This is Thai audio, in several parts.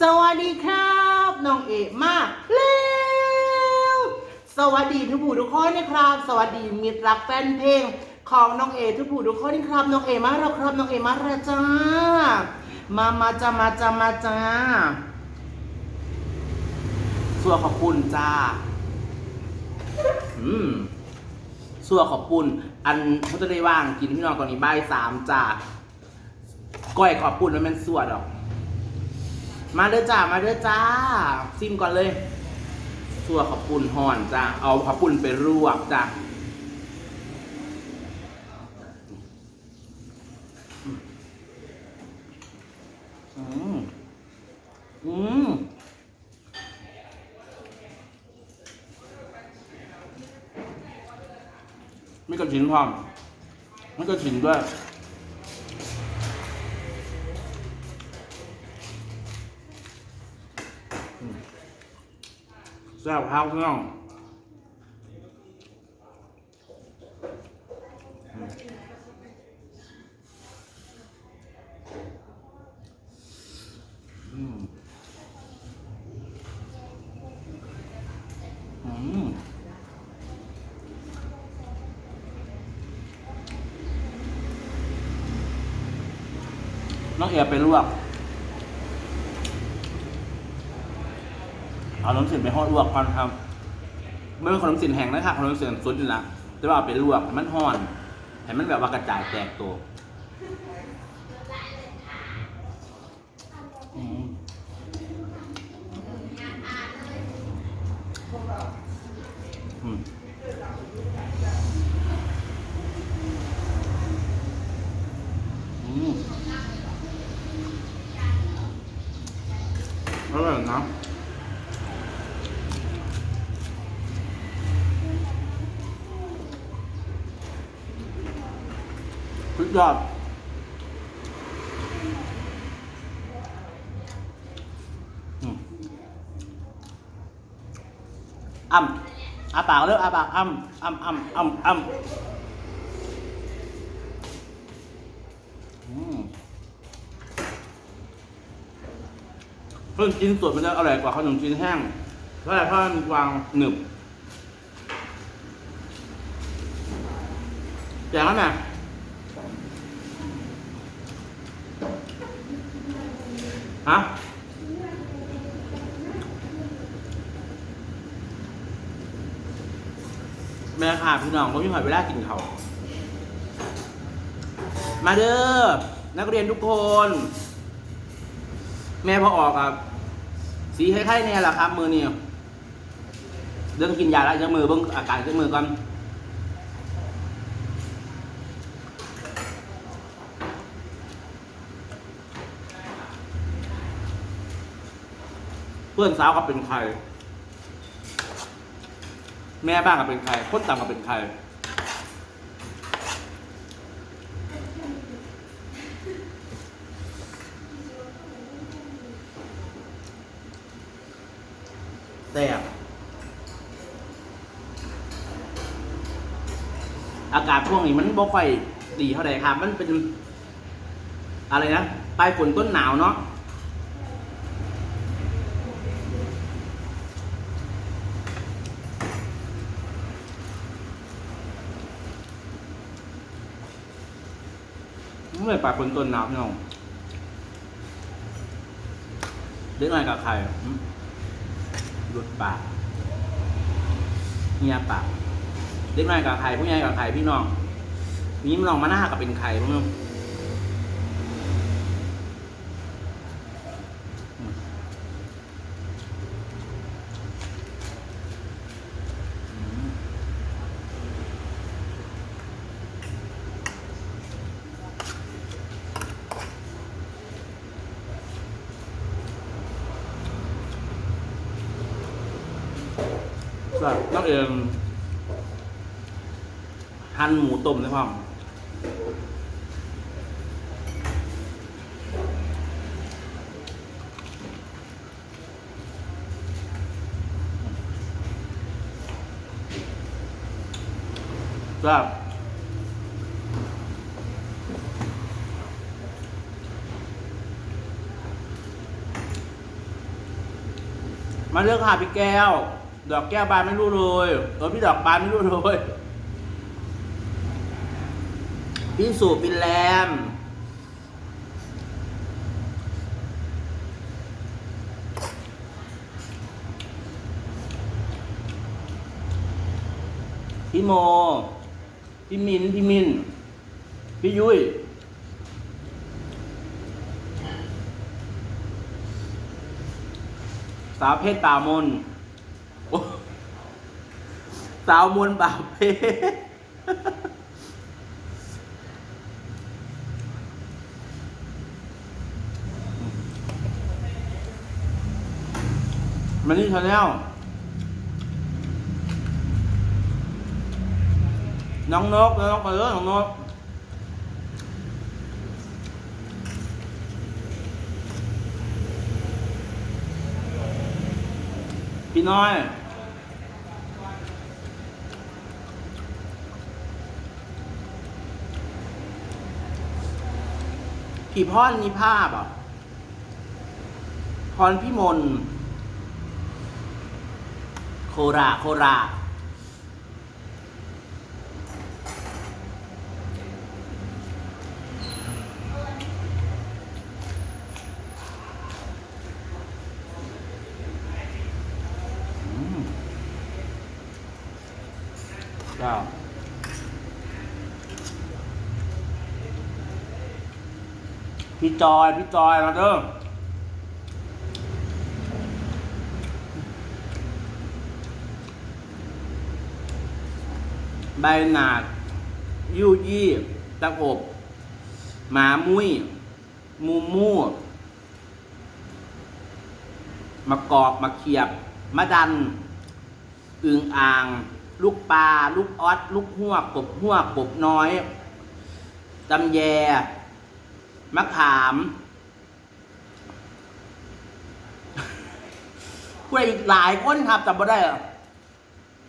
สวัสดีครับน้องเอกมาแล้วสวัสดีทุกผู้ทุกคนนะครับ สวัสดีมิตรรักแฟนเพลงของน้องเอทุกผู้ทุกคนนะครับน้องเอมาแล้วครับน้องเอมาแล้วจ้ามามาจ้ามาจ้ามาจ้าสัวขอบคุณจ้าอืมสัวขอบคุณอันเขาจะได้ว่างกินพี่น้องตอนนี้บ่ายสามจ้าก้อยขอบคุณมันเป็นสัวดอก มาเด้อจ้า มาเด้อจ้า ซิมก่อนเลยสัวขอบปุ่นห่อนจ้าเอาขอบปุ่นไปรวบจ้าอืม อืมไม่กระถินพร้อมไม่กระถินด้วย แซ่บข้าวเครื่องอืมอืมน้องเอียไปลวก เอาขนมสินไปห่อลวกก่อนครับไม่เป็นขนมสินแห้งนะครับขนมสินสุดอยู่ละแต่ว่าเอาไปลวกให้มันห่อนให้มันแบบว่ากระจายแตกตัวอืมอืมอร่อยนะ ยอดอืมอ้ำอาปากเร็วอาปากอ้ำอ้ำอ้ำอ้ำอ้ำอืมขนมจีนสดมันจะอร่อยกว่าขนมจีนแห้งเพราะอะไรเพราะมันวางหนึบอย่างนั้นน่ะ ฮะแม่ค่ะพี่น้องผมมีหอยเวลากินเขามาเด้อนักเรียนทุกคน แม่พอออกครับสีคล้ายๆเนี่ยแหละครับ มือเนี่เรื่องกินยาแล้วจะมือเบิ้งอาการจะมือก่อน เพื่อนสาวก็เป็นใคร แม่บ้างก็เป็นใครคนต่างก็เป็นใครแต่บอากาศช่วงนี้มันบ่ค่อยดีเท่าไหร่ครับ มันเป็น อะไรนะปลายฝนต้นหนาวเนาะ เมื่อปลายฝนต้นน้ำพี่น้องเด็กน้อยกับใครหลุดปากเงียปากเด็กน้อยกับใครผู้ใหญ่กับใครพี่น้องนี่มันลองมาหน้ากับเป็นใครพี่นึง ก็น้องเอิมหั่นหมูต้มได้พ่อมก็มาเลือกค่ะพี่แก้ว ดอกแก้วบานไม่รู้เลยเออพี่ดอกบานไม่รู้เลยพี่สูบฟินแลนด์พี่โม พี่มิน พี่มิน พี่ยุ้ย สาวเพศป่ามน สาวมวนต์ป่าเพมันนี่ชาแนลน้องนกน้องเออน้องนกพี่น้อย พี่พรมีภาพอะพรพี่มนโครา โครา พี่จอย พี่จอยมาเด้อใบหนาดยู่ยี่ตะอบหมามุ้ย มูมูมะกอกมะเขียบมะดัน อึงอ่าง ลูกปลา ลูกออด ลูกหัวกกบหัวกบน้อยตำแย มะขามผู้ใดอีกหลายคนครับจำไม่ได้อะ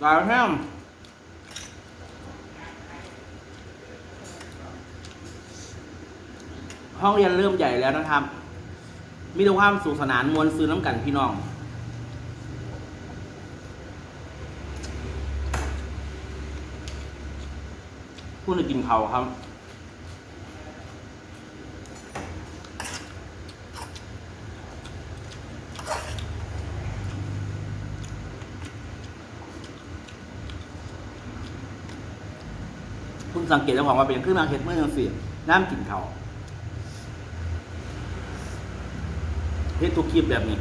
หลายแห้งห้องเรียนเริ่มใหญ่แล้วนะครับ มีแต่ความสุขสนานมวลซื้อน้ำกันพี่น้องพูดในกินเขาวครับ สังเกตเจ้าของว่าเป็นเครื่องนาเห็ดเมื่อยังเสียน้ำกลิ่นเขาเฮ็ดทุกคลิปแบบนี้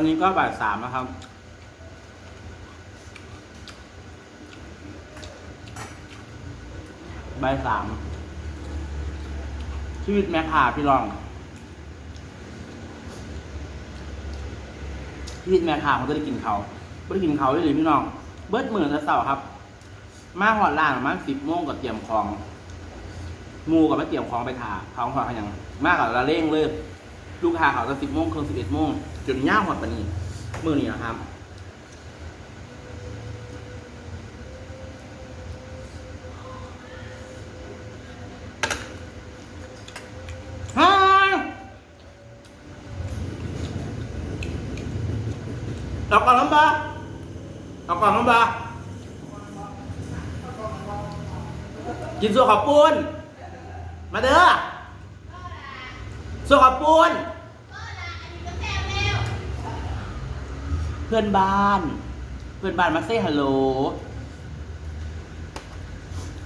วันนี้ก็บ่ายสามนะครับ บ่ายสามชีวิตแม่ขาพี่รอง ชีวิตแม่ขาเขาจะได้กินเขาไม่ได้กินเขาเลยพี่น้อง เบิดหมือแต่เสาร์ครับ มาหอดล่างมาสิบโมงกับเตรียมของมูกับมาเตรียมของไปถาเขาหอดเขายังมากกับละเร่งเลย ลูกค้าเขาจะสิบโมงครึ่งสิบเอ็ดโมงจนย่างหอดปานนี้มือนี้นะครับฮ่าเอาก่อนน้ำบาเอาก่อนน้ำบากินส่วนขอบปูนมาเด้อส่วนขอบปูน เพื่อนบ้าน เพื่อนบ้านมาเซ่ฮัลโหล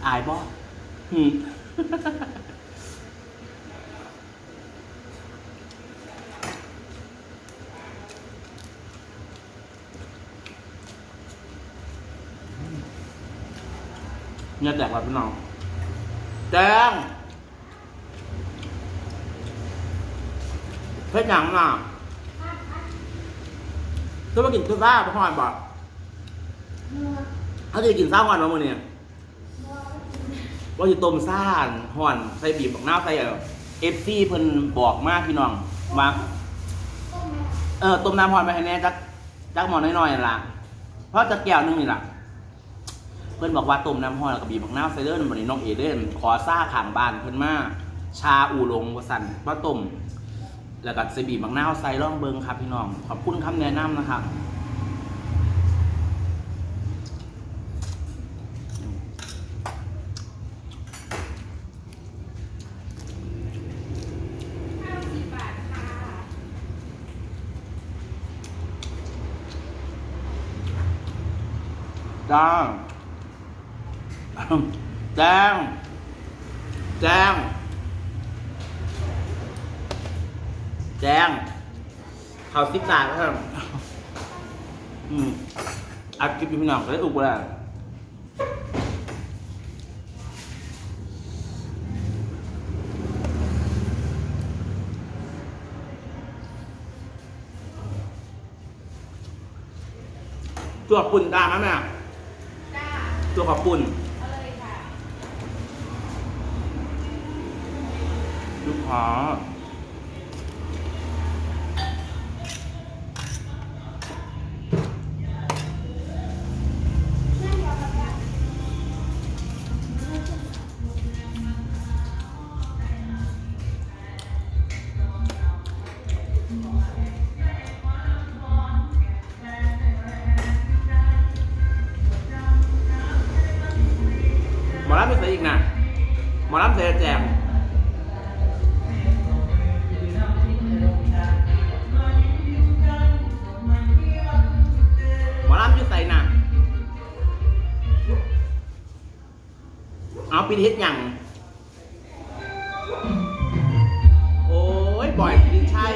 อายบ่หืมเนี่ยแตกแบบพี่น้องแจงเพชรหยังอะ ตัวมากินตัวซ่าไปหอยบ่เขาจะกินซ่าหอนมาเมื่อเนี่ยว่าจะต้มซ่าหอนใส่บีบบักน้าใส่เอฟซีเพิ่นบอกมากพี่น้องว่าเออต้มน้ำหอนไปให้แน่จักจักหมอนน้อยๆนั่นล่ะเพราะจะแก้วนึงนี่ล่ะเพิ่นบอกว่าต้มน้ำหอนก็บีบบักน้าใส่เด้อวันนี้น้องเอเดนขอซ่าขางบานเพิ่นมาชาอูหลงว่าสั่นว่าต้ม แล้วก็ใส่บีบบักน้าวใส่ร่องเบิงครับพี่น้อง ขอบคุณคำแนะนำนะครับจ้างแจ้งแจ้ง แจ้งเขาสิบตาก็ทำอืมอัดคลิปอยู่พี่น้องก็ได้อุกไปแล้วตัวปุ่นตามไหมแม่จ้าตัวขอบปุ่นเอาเลยค่ะลูกค้า หมอรับใส่แจมหมอรับอยู่ใส่น่ะเอาปีเฮ็ดหยังโอ้ย บ่อยดิใช่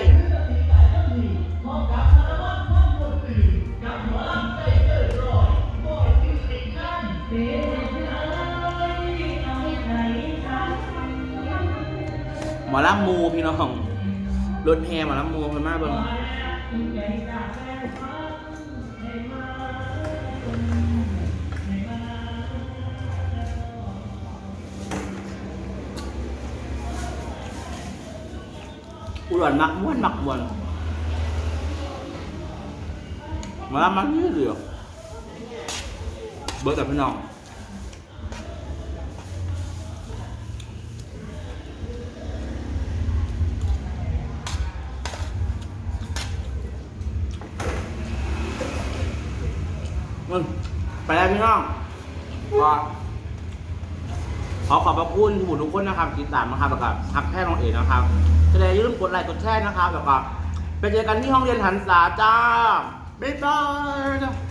อลำมูพี่น้องรถแห่หมอลำมูเพิ่นมากเบิ่งอุดรมักม่วนมักม่วนมอลำมันนี่เดียวเบิกแต่พี่น้อง ไปแล้วพี่น้องก็ขอขอบพระคุณทุกผู้ทุกคนนะครับติดตามนะครับแล้วก็ทักแค่น้องเอกนะครับจะได้อย่าลืมกดไลค์กดแชร์นะครับแล้วก็ไปเจอกันที่ห้องเรียนหันษาจ้าบ๊ายบาย